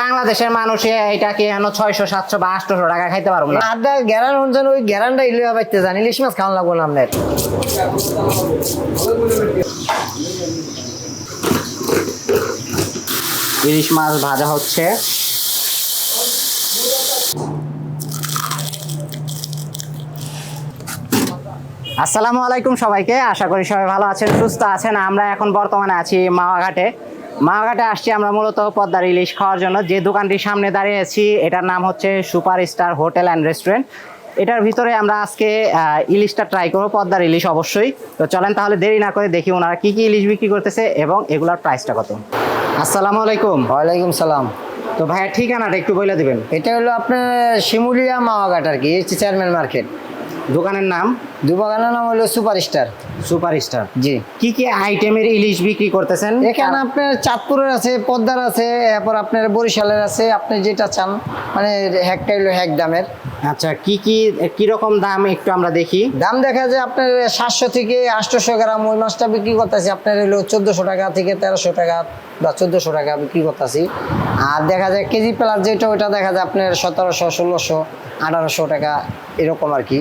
বাংলাদেশের মানুষ এটাকে কেন ছয়শো সাতশো বা আটশো টাকা খাইতে পারব না। আড্ডা গ্যারান হচ্ছেন ওই গ্যারানটা ইলিয়া বাইতে যান ইলিশ মাছ খাওয়ান লাগবো না আপনার। ইলিশ মাছ ভাজা হচ্ছে। আসসালামু আলাইকুম সবাইকে আশা করি সবাই ভালো আছেন সুস্থ আছেন। আমরা এখন বর্তমানে আছি মাওয়াঘাটে মাওয়াঘাটে আসছি আমরা মূলত পদ্মার ইলিশ খাওয়ার জন্য। যে দোকানটির সামনে দাঁড়িয়ে আছি এটার নাম হচ্ছে super star hotel and restaurant. এটার ভিতরে আমরা আজকে ইলিশটা ট্রাই করব পদ্মার ইলিশ অবশ্যই। তো চলেন তাহলে দেরি না করে দেখি ওনারা কি কি ইলিশ বিক্রি করতেছে এবং এগুলোর প্রাইসটা কত। আসসালামু আলাইকুম। ওয়ালাইকুম সালাম। তো ভাইয়া ঠিকানাটা একটু বলে দিবেন। এটা হলো আপনার শিমুলিয়া মাওয়াঘাট আর কি চেয়ারম্যান মার্কেট। দোকানের নাম? দোকানের নাম হলো super star super star ji. কি কি আইটেমের ইলিশ বিক্রি করতেছেন? এখানে আপনার চাঁদপুরের আছে পদ্মার আছে এরপর আপনার বরিশালের আছে আপনি যেটা চান মানে হ্যাকটা হলো হ্যাক দামের। আচ্ছা কি কি কীরকম দাম একটু আমরা দেখি? দাম দেখা যায় আপনার সাতশো থেকে আটশোশো গ্রাম ওই মাছটা বিক্রি করতেছি আপনার হলো চোদ্দোশো টাকা থেকে তেরোশো টাকা বা চোদ্দোশো টাকা বিক্রি করতেছি। আর দেখা যায় কেজি প্লাস যেটা ওইটা দেখা যায় আপনার সতেরোশো ষোলোশো আঠারোশো টাকা এরকম আর কি।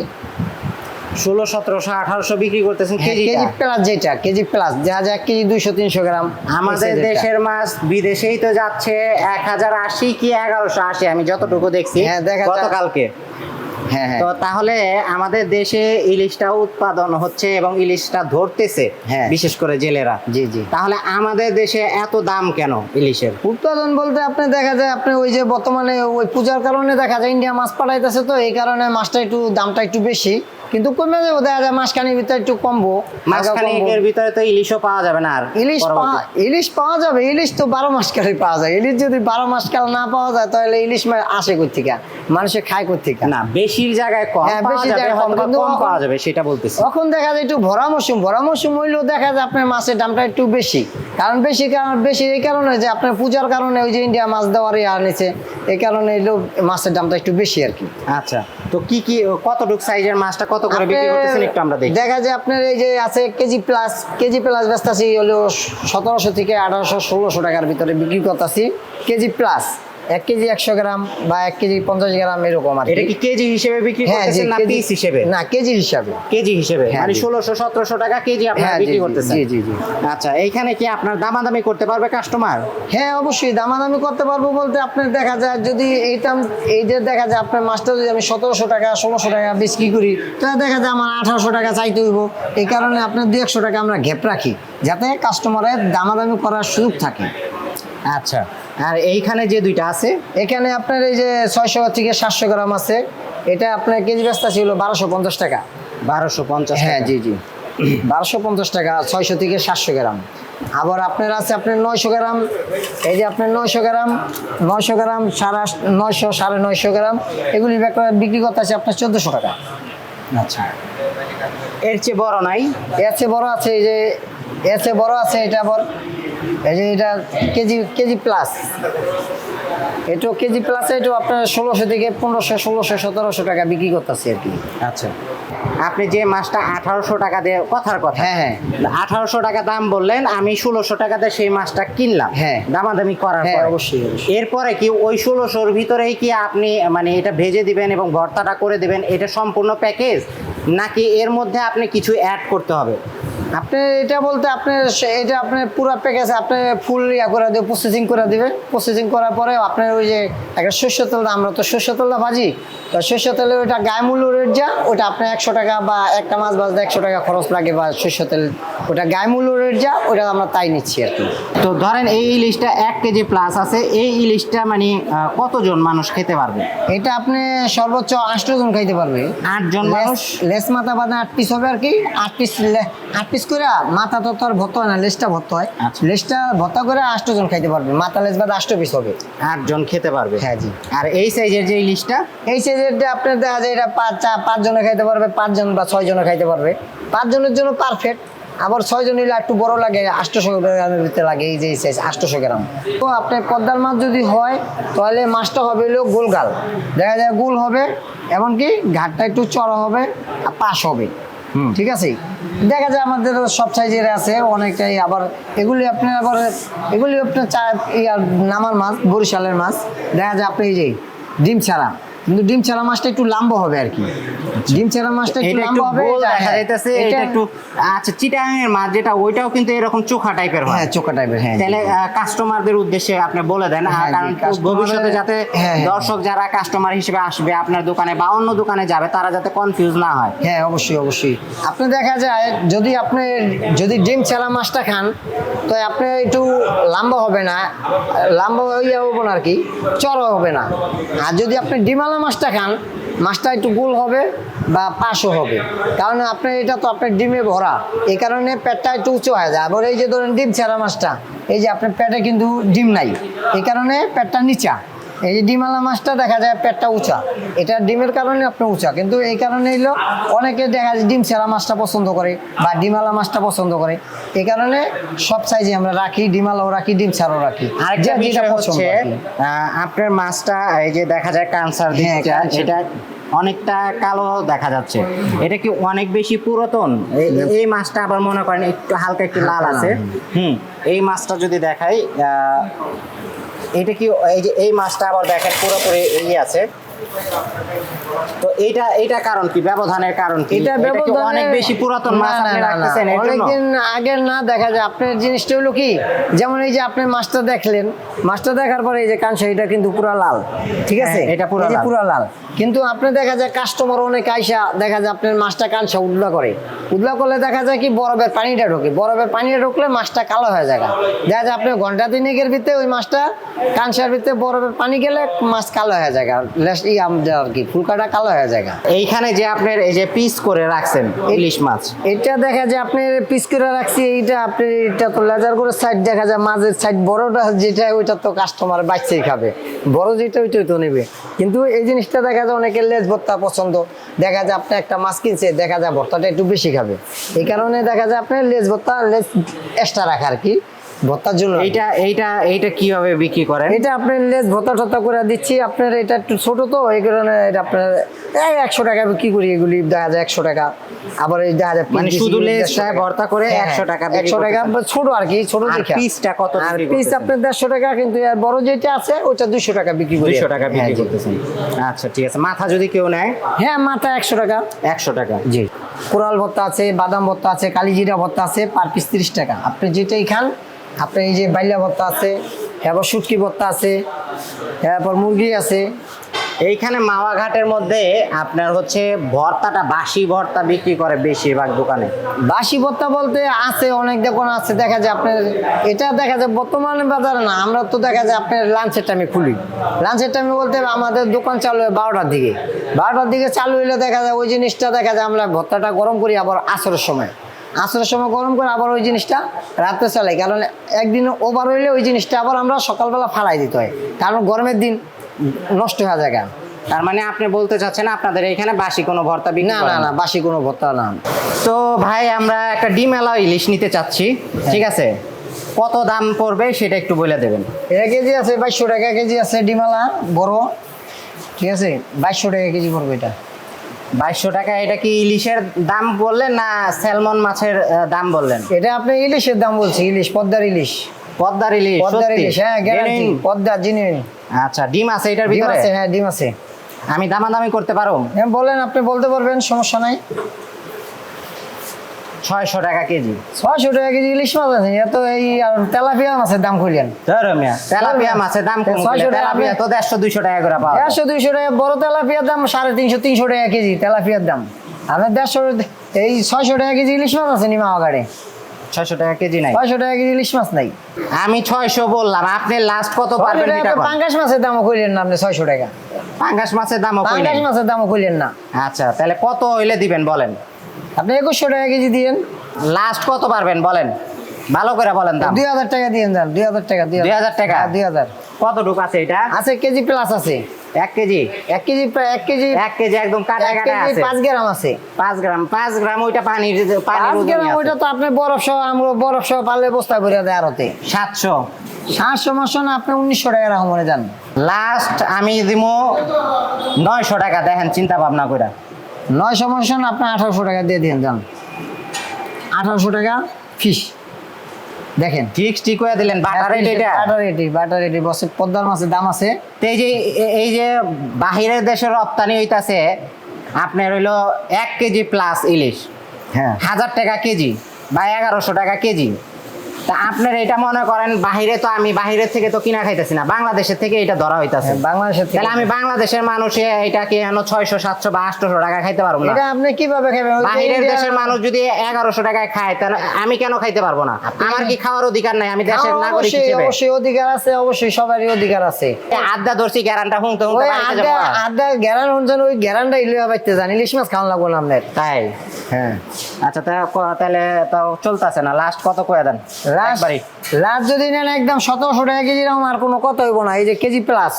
ষোলো সতেরোশো আঠারোশো বিক্রি করতেছেন কেজি কেজি প্লাস যেটা কেজি প্লাস যা এক কেজি দুইশো তিনশো গ্রাম। আমাদের। দেশের মাছ বিদেশেই তো যাচ্ছে এক হাজার আশি কি এগারোশো আশি আমি যতটুকু দেখছি হ্যাঁ, দেখা। গতকালকে। হ্যাঁ হ্যাঁ। তো তাহলে আমাদের দেশে ইলিশটা উৎপাদন হচ্ছে এবং ইলিশটা ধরতেছে হ্যাঁ। বিশেষ করে জেলেরা। জি জি। তাহলে আমাদের দেশে এত দাম কেন ইলিশের? উৎপাদন বলতে আপনি দেখা যায় আপনি ওই যে বর্তমানে ওই পূজার কারণে দেখা যায় ইন্ডিয়া মাছ পাঠাইতেছে তো এই কারণে মাছটা একটু দামটা একটু বেশি। কিন্তু কমে যাবে দেখা যায় মাঝখানের ভিতরে একটু কমবো। এর ভিতরে তো ইলিশও পাওয়া যাবে না আর ইলিশ পাওয়া ইলিশ পাওয়া যাবে ইলিশ তো বারো মাস কালে পাওয়া যায়। ইলিশ যদি বারো মাস কাল না পাওয়া যায় তাহলে ইলিশ মাছ আসে কোথেকে মানুষে খায় কোথেকে না বেশির জায়গায় কম হ্যাঁ, যাবে জায়গায় কম, পাওয়া যাবে সেটা বলতেছি। তখন দেখা যায় একটু ভরা মৌসুম। ভরা মৌসুম হইলেও দেখা যায় আপনার মাছের দামটা একটু বেশি। কারণ বেশি কারণ বেশি এই কারণে যে আপনার পূজার কারণে ওই যে ইন্ডিয়া মাছ দেওয়ার আর নিচে এই কারণে মাছের দামটা একটু বেশি আর কি। আচ্ছা তো কি কি কতটুক সাইজের মাছটা কত করে বিক্রি করতেছেন একটু আমরা দেখি। দেখা যায় আপনার এই যে আছে কেজি প্লাস কেজি প্লাস বেচতাছি হলো সতেরোশো থেকে আঠারোশো ষোলোশো টাকার ভিতরে বিক্রি করতেছি। কেজি প্লাস এক কেজি একশো গ্রাম বা এক কেজি পঞ্চাশ গ্রাম এরকম আর এটা কি কেজি হিসেবে বিক্রি হ্যাঁ করতেছেন না পিস হিসেবে? না কেজি হিসাবে। কেজি হিসেবে? হ্যাঁ, মানে ষোলোশো সতেরোশো টাকা কেজি আপনারা হ্যাঁ, বিক্রি করতেছেন। জি, জি, জি। আচ্ছা এইখানে কি আপনার দামাদামি করতে পারবে কাস্টমার হ্যাঁ অবশ্যই দামাদামি করতে পারব বলতে আপনার দেখা যায় যদি এইটা এই যে দেখা যায় আপনার মাছটা যদি আমি সতেরোশো টাকা ষোলোশো টাকা বিক্রি করি তাহলে দেখা যায় আমার আঠারোশো টাকা চাইতে হইব। এই কারণে আপনার দুই একশো টাকা আমরা ঘেপ রাখি যাতে কাস্টমারের দামাদামি করার সুযোগ থাকে। আচ্ছা আর এইখানে যে দুইটা আছে এখানে আপনার এই যে ছয়শো থেকে সাতশো গ্রাম আছে। এটা আপনার কেজি ব্যস্তা ছিল বারোশো পঞ্চাশ টাকা। বারোশো পঞ্চাশ হ্যাঁ জি জি। বারোশো পঞ্চাশ টাকা ছয়শো থেকে সাতশো গ্রাম। আবার আপনার আছে আপনার নয়শো গ্রাম। এই যে আপনার নয়শো গ্রাম নয়শো গ্রাম সাড়ে আট- নয়শো সাড়ে নয়শো গ্রাম এগুলি বিক্রি করতে আছে আপনার চোদ্দোশো টাকা। আচ্ছা। এর চেয়ে বড় নাই। এর চেয়ে বড় আছে এই যে এর চেয়ে বড় আছে এটা আবার এই যে এটা কেজি কেজি প্লাস এটাও কেজি প্লাস এটাও আপনার ষোলোশো থেকে পনেরোশো ষোলোশো সতেরোশো টাকা বিক্রি করতেছে আর কি। আচ্ছা। আপনি যে মাছটা আঠারোশো টাকা দিয়ে কথার কথা। হ্যাঁ হ্যাঁ। আঠারোশো টাকা দাম বললেন আমি ষোলোশো টাকা দিয়ে সেই মাছটা কিনলাম। হ্যাঁ। দামাদামি করার হ্যাঁ, অবশ্যই, অবশ্যই। এরপরে কি ওই ষোলোশোর ভিতরেই কি আপনি মানে এটা ভেজে দিবেন এবং ভর্তাটা করে দেবেন এটা সম্পূর্ণ প্যাকেজ নাকি এর মধ্যে আপনি কিছু অ্যাড করতে হবে? আপনি এটা বলতে আপনি এটা আপনার পুরো প্যাকেজ আপনি ফুল ইয়া করে দেবে প্রসেসিং করে দেবে প্রসেসিং করার পরে আপনার ওই যে একটা শস্য তেলটা, আমরা তো শস্য তেলটা ভাজি, তো শস্য তেলে ওইটা গায়ে মূল্য রেট যা ওটা আপনার একশো টাকা বা একটা মাছ বাজতে একশো টাকা খরচ লাগে বা শস্য তেল। ওটা গায়ে মূল্য রেট যা ওটা আমরা তাই নিচ্ছি আর কি। তো ধরেন এই ইলিশটা এক কেজি প্লাস আছে এই ইলিশটা মানে কতজন মানুষ খেতে পারবে? এটা আপনি সর্বোচ্চ আষ্ট জন খাইতে পারবে। আটজন মানুষ? লেস- মাথা বাদে আট পিস হবে আর কি আট পিস আট পিস করে মাথা তো তোর ভর্তা হয় না লেসটা ভর্তা হয়। আচ্ছা। লেসটা ভর্তা করে আষ্ট জন খাইতে পারবে মাথা লেস বাদে আষ্ট পিস হবে। আটজন খেতে পারবে? হ্যাঁ, জি। আর এই সাইজের যে ইলিশটা? এই সাইজের আপনার দেখা যায় এটা পাঁচ চা পাঁচ জনে খাইতে পারবে পাঁচজন বা ছয় জনে খাইতে পারবে। পাঁচ জনের জন্য পারফেক্ট আবার ছয় জন নিলে একটু বড় লাগে আটশোশো গ্রামের ভিতরে লাগে এই যে সাইজ আটশোশো গ্রাম। তো আপনার পদ্মার মাছ যদি হয় তাহলে মাছটা হবে হলো গোলগাল দেখা যায় গোল হবে এমনকি ঘাটটা একটু চড়া হবে আর পাশ হবে। ঠিক আছে? দেখা যায় আমাদের সব সাইজের আছে অনেকটাই আবার এগুলি আপনার আবার এগুলি আপনার চা নামার মাছ বরিশালের মাছ। দেখা যায় আপনি এই যে ডিম ছাড়া। কিন্তু ডিম ছাড়া মাছটা একটু লম্বা হবে আর কি। ডিম ছাড়া মাছটা একটু লম্বা হবে এটা- দেখা যাইতেছে এটা একটু আচ্ছা চিটাঙের মাছ যেটা ওইটাও কিন্তু এরকম চোখা টাইপের হয়। হ্যাঁ চোখা টাইপের হ্যাঁ তাহলে কাস্টমারদের উদ্দেশ্যে আপনি বলে দেন আর হ্যাঁ, কারণ ভবিষ্যতে যাতে হ্যাঁ, হ্যাঁ। দর্শক যারা কাস্টমার হিসেবে আসবে আপনার দোকানে বা অন্য দোকানে যাবে তারা যাতে কনফিউজ না হয়। হ্যাঁ অবশ্যই অবশ্যই। আপনি দেখা যায় যদি আপনি যদি ডিম ছাড়া মাছটা খান তো আপনি একটু লম্বা হবে না লম্বা ইয়ে হবে না আর কি চড়া হবে না। আর যদি আপনি ডিমালা মাছটা খান মাছটা একটু গোল হবে বা পাশও হবে। কারণ আপনি, এটা তো আপনার ডিমে ভরা। এই কারণে পেটটা একটু উঁচু হয়ে যায়। আবার এই যে ধরেন ডিম ছাড়া মাছটা এই যে আপনার পেটে কিন্তু ডিম নাই। এই কারণে পেটটা নিচা। এই ডিমালা মাছটা দেখা যায় পেটটা উঁচা। এটা ডিমের কারণে আপনার উঁচা কিন্তু এই কারণে হলো অনেকে দেখা যায় ডিম ছাড়া মাছটা পছন্দ করে বা ডিমালা মাছটা পছন্দ করে। এই কারণে সব সাইজে আমরা রাখি ডিমালাও রাখি ডিম ছাড়াও রাখি। আরেকটা বিষয় হচ্ছে আর আপনার মাছটা এই যে দেখা যায় ক্যান্সার হ্যাঁ, দিকটা এটা অনেকটা কালো দেখা যাচ্ছে। এটা কি অনেক বেশি পুরাতন? এই- এই মাছটা আবার মনে করেন একটু হালকা একটু লাল আছে। হুম এই মাছটা যদি দেখাই আহ, এটা কি এই যে এই মাছটা আবার দেখেন পুরোপুরি ইয়ে আছে। তো এইটা এইটা কারণ কি? ব্যবধানের কারণ কি? এটা ব্যবধানে অনেক বেশি পুরাতন মাছ আপনি রাখতেছেন এর জন্য? অনেকদিন আগের না দেখা যায়। আপনার জিনিসটা হলো কি? যেমন এই যে আপনি মাছটা দেখলেন মাছটা দেখার পরে এই যে এটা কিন্তু পুরা লাল ঠিক আছে? হ্যাঁ, এটা পুরা লাল। পুরা লাল। কিন্তু আপনি দেখা যায় কাস্টমার অনেক আইসা দেখা যায় আপনার মাছটা কাঁচা উদলা করে। উদলা করলে দেখা যায় কি বরফের পানিটা ঢোকে। বরফের পানিটা ঢুকলে মাছটা কালো হয়ে যায় দেখা যায় আপনি ঘণ্টা তিনেকের ভিতরে ওই মাছটা কাঁচার ভিতরে বরফের পানি গেলে মাছ কালো হয়ে যায় ই আমাদের আর কি, ফুলকাটা কালো হয়ে যায় এইখানে যে আপনার এই যে পিস করে রাখছেন, ইলিশ মাছ, এটা দেখা যায় আপনি পিস করে রাখছি, এইটা আপনি, এটা তো লেজার করে সাইড দেখা যায়, মাঝের সাইড বড়টা যেটা, ওইটা তো কাস্টমার বাচ্চাই খাবে। বড় যেটা, ওইটাই তো নেবে। কিন্তু এই জিনিসটা দেখা যায় অনেকের লেজ ভর্তা পছন্দ। দেখা যায় আপনি একটা মাছ কিনছে, দেখা যায় ভর্তাটা একটু বেশি খাবে। এই কারণে দেখা যায় আপনার লেজ ভর্তা, লেজ এক্সট্রা রাখা আর কি। ভর্তার জন্য। এইটা এইটা এইটা কীভাবে বিক্রি করেন? এটা আপনার লেজ ভর্তা টর্তা করে দিচ্ছি। আপনার এটা একটু ছোট তো এই কারণে এটা আপনার এই একশো টাকা বিক্রি করি এগুলি দেখা যায় একশো টাকা। আবার এই দেখা যায় মানে শুধু 150 লেজটা ভর্তা করে হ্যাঁ, 100 টাকা একশো টাকা ছোট আর কি ছোট দেখা পিসটা কত আর পিস আপনার দেড়শো টাকা কিন্তু বড় যেটা আছে ওইটা দুশো টাকা বিক্রি করি। দুইশো টাকা বিক্রি হ্যাঁ, করতেছেন। আচ্ছা ঠিক আছে। মাথা যদি কেউ নেয়? হ্যাঁ মাথা একশো টাকা। একশো টাকা। জি। কোরাল ভর্তা আছে বাদাম ভর্তা আছে কালিজিরা ভর্তা আছে পার পিস তিরিশ টাকা। আপনি যেটাই খান আপনি এই যে বাইলা ভর্তা আছে, এরপর শুটকি ভর্তা আছে, এরপর মুরগি আছে। এইখানে মাওয়া ঘাটের মধ্যে আপনার হচ্ছে ভর্তাটা, বাসি ভর্তা বিক্রি করে বেশিরভাগ দোকানে। বাসি ভর্তা বলতে আছে, অনেক দোকান আছে, দেখা যায় আপনার, এটা দেখা যায় বর্তমানে বাজারে না, আমরা তো দেখা যায় আপনার লাঞ্চের টাইমে খুলি। লাঞ্চের টাইমে বলতে আমাদের দোকান চালু হয় বারোটার দিকে। বারোটার দিকে চালু হইলে দেখা যায় ওই জিনিসটা দেখা যায় আমরা ভর্তাটা গরম করি আবার আসরের সময়। আসরের সময় গরম করে আবার ওই জিনিসটা রাত্রে চালাই। কারণ একদিন ওভার হইলে ওই জিনিসটা আবার আমরা সকালবেলা ফালাই দিতে হয়। কারণ গরমের দিন নষ্ট হয়ে যায় গা। তার মানে আপনি বলতে চাচ্ছেন আপনাদের এখানে বাসি কোনো ভর্তা বিক্রি না না না? বাসি কোনো ভর্তা না। তো ভাই আমরা একটা ডিম এলা ইলিশ নিতে চাচ্ছি ঠিক আছে? কত দাম পড়বে সেটা একটু বলে দেবেন। এক কেজি আছে বাইশশো টাকা কেজি আছে ডিমালা বড় ঠিক আছে? বাইশশো টাকা কেজি পড়বে এটা। বাইশশো টাকা এটা কি ইলিশের দাম বললেন না স্যালমন মাছের দাম বললেন? এটা আপনি ইলিশের দাম বলছি ইলিশ পদ্মার ইলিশ। পদ্মার ইলিশ পদ্মার ইলিশ হ্যাঁ গ্যারান্টি পদ্মা জিনিস আচ্ছা ডিম আছে এটার ভিতরে? আছে হ্যাঁ ডিম আছে। আমি দামাদামি করতে পারো হ্যাঁ বলেন আপনি বলতে পারবেন সমস্যা নাই। ছয়শো টাকা কেজি। ছয়শো টাকা কেজি ইলিশ মাছ আছে এত এই তেলাপিয়া মাছের দাম কইলেন? তেলাপিয়া মাছের দাম ছয়শো তেলাপিয়া তো দেড়শো দুইশো টাকা করে পাওয়া। একশো দুইশো টাকা বড় তেলাপিয়ার দাম সাড়ে তিনশো তিনশো টাকা কেজি তেলাপিয়ার দাম। আপনার দেড়শো এই ছয়শো টাকা কেজি ইলিশ মাছ আছে নিমা গাড়ি ছয়শো টাকা কেজি নাই। ছয়শো টাকা কেজি ইলিশ মাছ নাই। আমি ছয়শো বললাম আপনি লাস্ট কত পারবেন এটা তো পাঙ্গাস মাছের দামও কইলেন না আপনি ছয়শো টাকা। পাঙ্গাস মাছের দামও পাঙ্গাস মাছের দামও কইলেন না। আচ্ছা তাহলে কত হইলে দিবেন বলেন? আপনি একুশশো টাকা কেজি দিয়েন। লাস্ট কত পারবেন বলেন? ভালো করে বলেন দাম। দুই হাজার টাকা দিয়েন যান দুই হাজার টাকা দুই হাজার। টাকা? হ্যাঁ, দুই হাজার। কত ঢুক আছে এটা? আছে কেজি প্লাস আছে। এক কেজি? এক কেজি এক কেজি এক কেজি একদম কাটা কাটা আছে। পাঁচ গ্রাম আছে। পাঁচ গ্রাম পাঁচ গ্রাম ওইটা পানির পাঁচ গ্রাম ওইটা তো আপনি বরফ সহ আমরা বরফ সহ পারলে বস্তা করে দেয় আরতে সাতশো। সাতশো মাসও না আপনি উনিশশো টাকা রাখো মনে যান লাস্ট আমি দিব নয়শো টাকা দেখেন চিন্তা ভাবনা করে নয়শো পঞ্চাশ আপনি আঠারোশো টাকা দিয়ে দিন যান আঠারোশো টাকা ফিস। দেখেন। ফিক্স ঠিক করে দিলেন বাটার রেট এটা। বাটার রেটি বাটার রেটি বসে পদ্মার মাছের দাম আছে। তো এই যে এই যে বাহিরের দেশের রপ্তানি হইতাছে আপনার হইল এক কেজি প্লাস ইলিশ। হ্যাঁ। হাজার টাকা কেজি বা এগারোশো টাকা কেজি। তা আপনার এটা মনে করেন বাহিরে তো আমি বাহিরের থেকে তো কিনা খাইতেছি না বাংলাদেশের থেকে এটা ধরা হইতাছে। হ্যাঁ, বাংলাদেশের তাহলে আমি বাংলাদেশের মানুষে এটা কি এখনও ছয়শো সাতশো বা আটশোশো টাকা খাইতে পারব না। এটা আপনি কীভাবে খাবেন বাহিরের দেশের মানুষ যদি এগারোশো টাকায় খায় তাহলে আমি কেন খাইতে পারব না? আমার কি খাওয়ার অধিকার নাই? আমি দেশের নাগরিক হিসেবে। অবশ্যই অধিকার আছে অবশ্যই সবারই অধিকার আছে। আড্ডা ধরছি গ্যারান্টা হুংতে ওই আড্ডা গ্যারান হন ওই গ্যারানটা ইলিয়া বাইতে জান ইলিশ মাছ খাওয়ান লাগবো না আপনার। তাই? হ্যাঁ। আচ্ছা তাহলে তো চলতেছে না। লাস্ট কত কয়ে দেন? লাস্ট যদি নেন একদম সতেরোশো টাকা কেজি এরকম আর কোনো কথা হইব না। এই যে কেজি প্লাস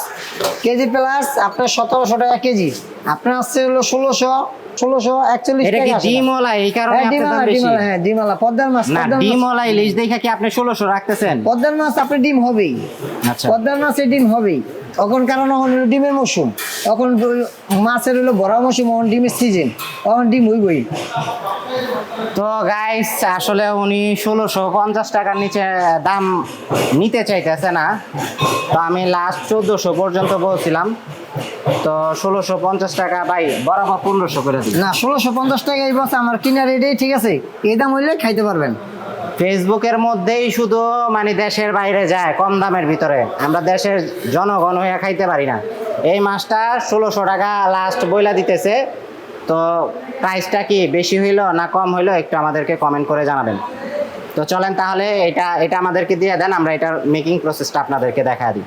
কেজি প্লাস আপনার সতেরোশো টাকা কেজি। আপনার আসছে হলো ষোলোশো ষোলোশো একচল্লিশ টাকা ডিমওয়ালা? এই কারণে হ্যাঁ, হ্যাঁ, পদ্মার মাছ না পদ্মার মাছ- ডিমওয়ালা ইলিশ দেখা কি আপনি ষোলোশো রাখতেছেন? পদ্মার মাছ আপনি ডিম হবেই। আচ্ছা। পদ্মার মাছের ডিম হবেই। তখন কারণ এখন হলো? ডিমের মৌসুম এখন মাছের হলো বড় মৌসুম এখন ডিমের সিজন তখন ডিম হইবই। তো গাইস আসলে উনি ষোলোশো পঞ্চাশ টাকার নিচে দাম নিতে চাইতেছে না। তো আমি লাস্ট চোদ্দোশো পর্যন্ত বলছিলাম। তো ষোলোশো পঞ্চাশ টাকা ভাই বরাবর পনেরোশো করে দিই না ষোলোশো পঞ্চাশ টাকা এই বছর আমার কিনা রেটেই ঠিক আছে? এই দাম হইলে খাইতে পারবেন। ফেসবুকের মধ্যেই শুধু মানে দেশের বাইরে যায়, কম দামের ভিতরে। আমরা দেশের জনগণ হয়ে খাইতে পারি না। এই মাছটা ষোলোশো টাকা লাস্ট বইলা দিতেছে। তো প্রাইসটা কি বেশি হইল না কম হইল একটু আমাদেরকে কমেন্ট করে জানাবেন। তো চলেন তাহলে এটা এটা আমাদেরকে দিয়ে দেন, আমরা এটার মেকিং প্রসেসটা আপনাদেরকে দেখা দিই।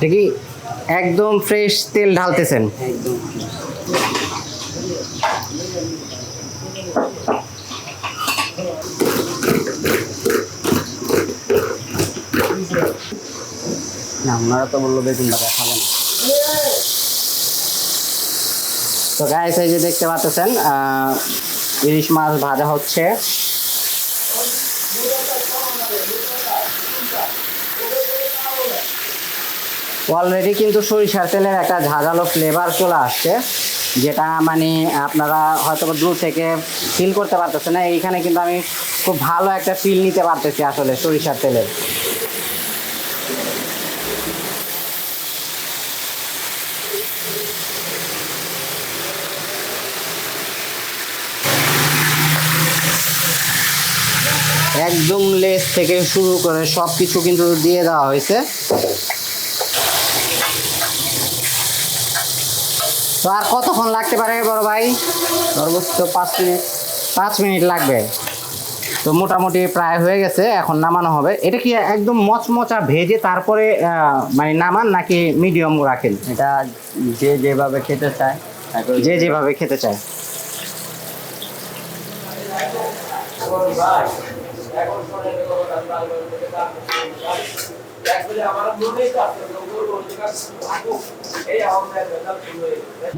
দেখি একদম ফ্রেশ তেল ঢালতেছেন। আপনারা তো বলল বেগুন খাবেন তো গাইস এই যে দেখতে পাচ্ছেন আহ, ইলিশ মাছ ভাজা হচ্ছে। অলরেডি কিন্তু সরিষার তেলের একটা ঝাঁঝালো ফ্লেভার চলে আসছে, যেটা মানে আপনারা হয়তো দূর থেকে ফিল করতে পারতেছে না। এইখানে কিন্তু আমি খুব ভালো একটা ফিল নিতে পারতেছি আসলে সরিষার তেলের একদম লেস থেকে শুরু করে সব কিছু কিন্তু দিয়ে দেওয়া হয়েছে। তো আর কতক্ষণ লাগতে পারে বড় ভাই? সর্বোচ্চ পাঁচ মিনিট পাঁচ মিনিট লাগবে। তো মোটামুটি প্রায় হয়ে গেছে এখন নামানো হবে। এটা কি একদম মচমচা ভেজে তারপরে মানে নামান নাকি মিডিয়াম রাখেন? এটা যে যেভাবে খেতে চায় যে যেভাবে খেতে চায়।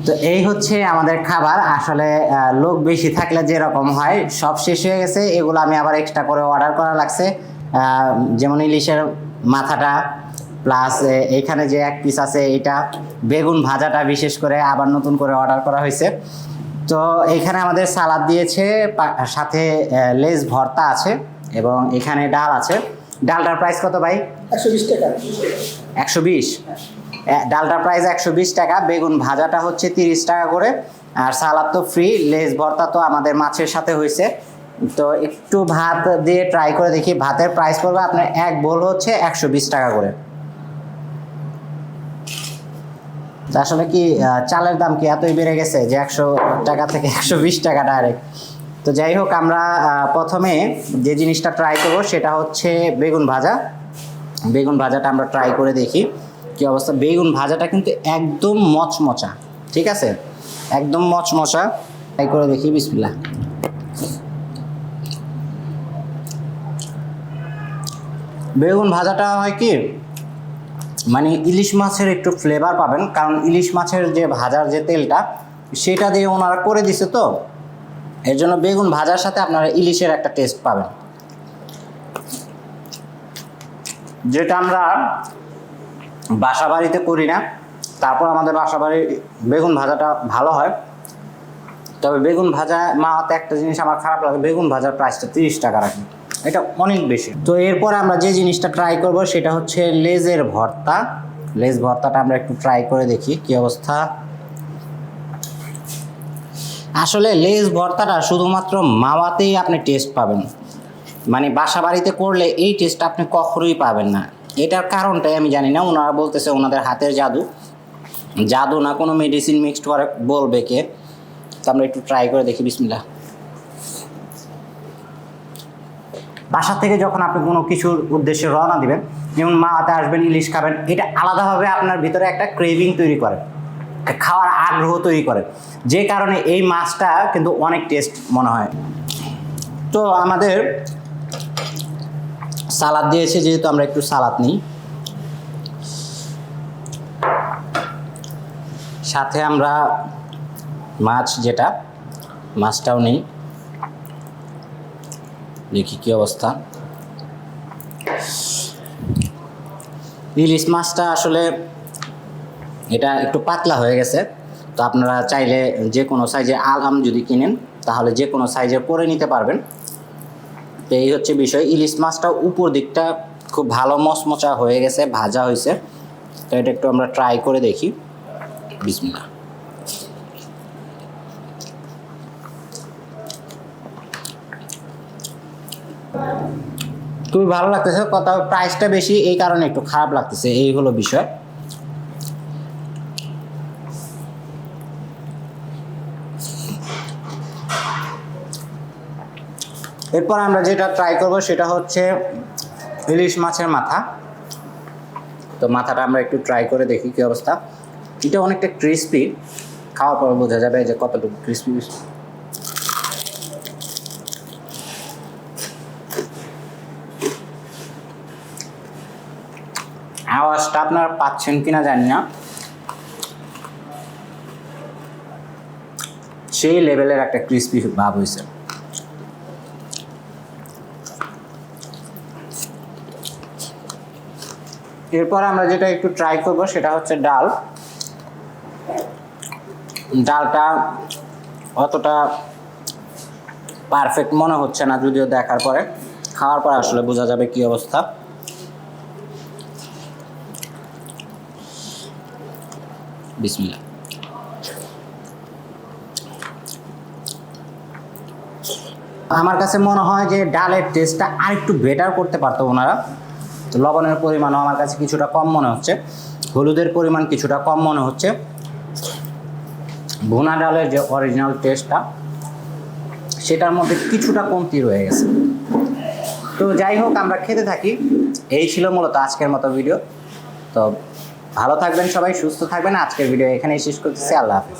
তো এই হচ্ছে আমাদের খাবার। আসলে লোক বেশি থাকলে যেরকম হয় সব শেষ হয়ে গেছে। এগুলো আমি আবার এক্সট্রা করে অর্ডার করা লাগছে। যেমন ইলিশের মাথাটা প্লাস এইখানে যে এক পিস আছে এটা বেগুন ভাজাটা বিশেষ করে আবার নতুন করে অর্ডার করা হয়েছে। তো এইখানে আমাদের সালাদ দিয়েছে সাথে লেজ ভর্তা আছে এবং এখানে ডাল আছে। ডালটার প্রাইস কত ভাই? একশো বিশ টাকা। একশো বিশ? ডালটার প্রাইস একশো বিশ টাকা, বেগুন ভাজাটা হচ্ছে তিরিশ টাকা করে। আর সালাদ তো ফ্রি লেস ভর্তা তো আমাদের মাছের সাথে হয়েছে। তো একটু ভাত দিয়ে ট্রাই করে দেখি, ভাতের প্রাইস পড়বে আপনার এক বোল হচ্ছে একশো বিশ টাকা করে। আসলে কি চালের দাম কি এতই বেড়ে গেছে যে একশো টাকা থেকে একশো বিশ টাকা ডাইরেক্ট তো যাই হোক, আমরা প্রথমে যে জিনিসটা ট্রাই করব সেটা হচ্ছে বেগুন ভাজা। বেগুন ভাজাটা আমরা ট্রাই করে দেখি। কি অবস্থা? বেগুন ভাজাটা কিন্তু একদম মচমচা, ঠিক আছে? একদম মচমচা। তাই করে দেখি, বিসমিল্লাহ। বেগুন ভাজাটা হয় কি? মানে ইলিশ মাছের একটু ফ্লেভার পাবেন, কারণ ইলিশ মাছের যে ভাজার যে তেলটা, সেটা দিয়ে ওনারা করে দিছে তো। এর জন্য বেগুন ভাজার সাথে আপনারা ইলিশের একটা টেস্ট পাবেন। যেটা আমরা বাসা বাড়িতে করি না। তারপর আমাদের বাসা বাড়ির বেগুন ভাজাটা ভালো হয়। তবে বেগুন ভাজা মাতে একটা জিনিস আমার খারাপ লাগে, বেগুন ভাজার প্রাইসটা তিরিশ টাকা রাখে। এটা অনেক বেশি। তো এরপরে আমরা যে জিনিসটা ট্রাই করব সেটা হচ্ছে লেজের ভর্তা। লেজ ভর্তাটা আমরা একটু ট্রাই করে দেখি, কি অবস্থা? আসলে লেজ ভর্তাটা শুধুমাত্র মাওয়াতেই আপনি টেস্ট পাবেন। মানে বাসা বাড়িতে করলে এই টেস্ট আপনি কখনোই পাবেন না। এটার কারণটাই আমি জানি না। ওনারা বলতেছে ওনাদের হাতের জাদু। জাদু না, কোনো মেডিসিন মিক্সড করে বলবে কে? তো আমরা একটু ট্রাই করে দেখি বিসমিল্লা বাসা থেকে যখন আপনি কোনো কিছুর উদ্দেশ্যে রওনা দিবেন, যেমন মা হাতে আসবেন, ইলিশ খাবেন, এটা আলাদাভাবে আপনার ভিতরে একটা ক্রেভিং তৈরি করে খাওয়ার আগ্রহ তৈরি করে। যে কারণে এই মাছটা কিন্তু অনেক টেস্ট মনে হয়। তো আমাদের সালাদ দিয়েছে, যেহেতু আমরা একটু সালাদ নিই। সাথে আমরা মাছ যেটা, মাছটাও নেই। দেখি কি অবস্থা। ইলিশ মাছটা আসলে এটা একটু পাতলা হয়ে গেছে। তো আপনারা চাইলে যে কোনো সাইজে আলহাম যদি কিনেন, তাহলে যে কোনো সাইজে করে নিতে পারবেন। তো এই হচ্ছে বিষয়। ইলিশ মাছটা উপর দিকটা খুব ভালো মচমচা হয়ে গেছে, ভাজা হয়েছে। তো এটা একটু আমরা ট্রাই করে দেখি। বিসমিল্লাহ। খুবই ভালো লাগতেছে, কথা প্রাইসটা বেশি, এই কারণে একটু খারাপ লাগতেছে, এই হলো বিষয়। এরপর আমরা যেটা ট্রাই করব সেটা হচ্ছে ইলিশ মাছের মাথা। তো মাথাটা আমরা একটু ট্রাই করে দেখি কি অবস্থা। এটা অনেকটা ক্রিস্পি খাওয়ার পর বোঝা যাবে যে কতটুকু ক্রিস্পি আওয়াজটা আপনারা পাচ্ছেন কিনা জানি না। সেই লেভেলের একটা ক্রিস্পি ভাব হয়েছে। এরপর আমরা যেটা একটু ট্রাই করব সেটা হচ্ছে ডাল। ডালটা অতটা পারফেক্ট মনে হচ্ছে না, যদিও দেখার পরে। খাওয়ার পর আসলে বোঝা যাবে কি অবস্থা। বিসমিল্লাহ। আমার কাছে মনে হয় যে ডালের টেস্টটা আরেকটু বেটার করতে পারতো ওনারা। লবণের পরিমাণও আমার কাছে কিছুটা কম মনে হচ্ছে। হলুদের পরিমাণ কিছুটা কম মনে হচ্ছে। ভুনা ডালের যে অরিজিনাল টেস্টটা সেটার মধ্যে কিছুটা কমতি রয়ে গেছে। তো যাই হোক, আমরা খেতে থাকি। এই ছিল মূলত আজকের মতো ভিডিও তো ভালো থাকবেন সবাই, সুস্থ থাকবেন। আজকের ভিডিও এখানেই শেষ করতেছি। আল্লাহ হাফিজ।